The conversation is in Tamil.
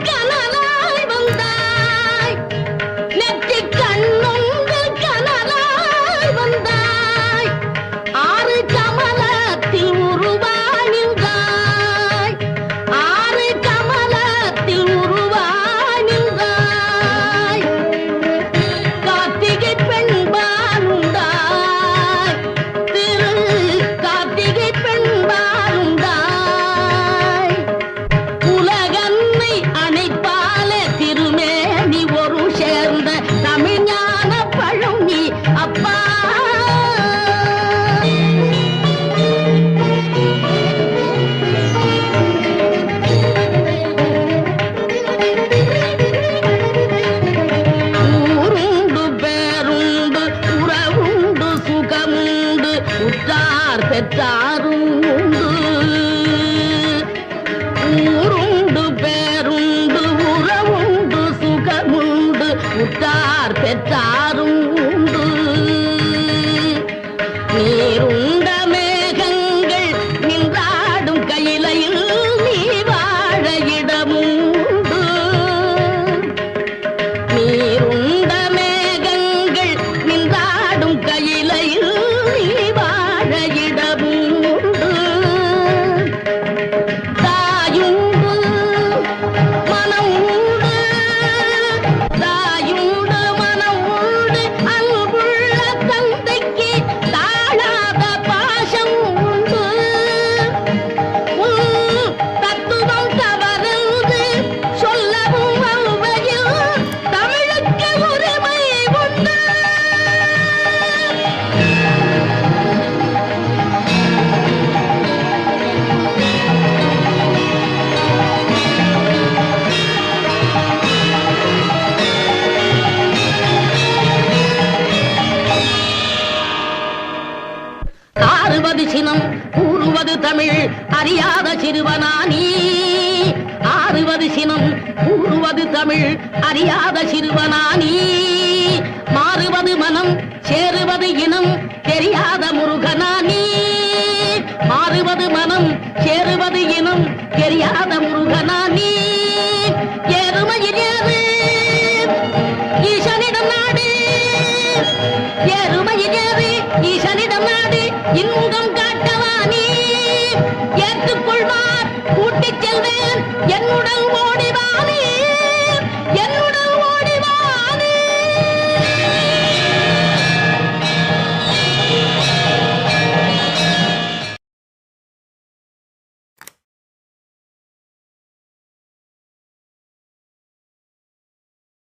go! பெற்றார் பெற்றாரும் உண்டு. ஊருண்டு பேருண்டு உறவுண்டு சுகமுண்டு உற்றார் பெற்றாரும் உண்டு. நீருண்ட மேகங்கள் நின்றாடும் கையிலையில் நீ வாழ இடமும் கூறுவது சினம் கூறுவது தமிழ் அறியாத சிறுவனானி ஆறுவது சினம் கூறுவது தமிழ் அறியாத சிறுவனானி மாறுவது மனம் சேருவது இனம் தெரியாத முருகனானி மாறுவது மனம் சேருவது இனம் தெரியாத முருகனா நாடு இன்முகம் காட்டவா நீ? ஏற்றுக்கொள்வார் கூட்டிச் செல்வேன்.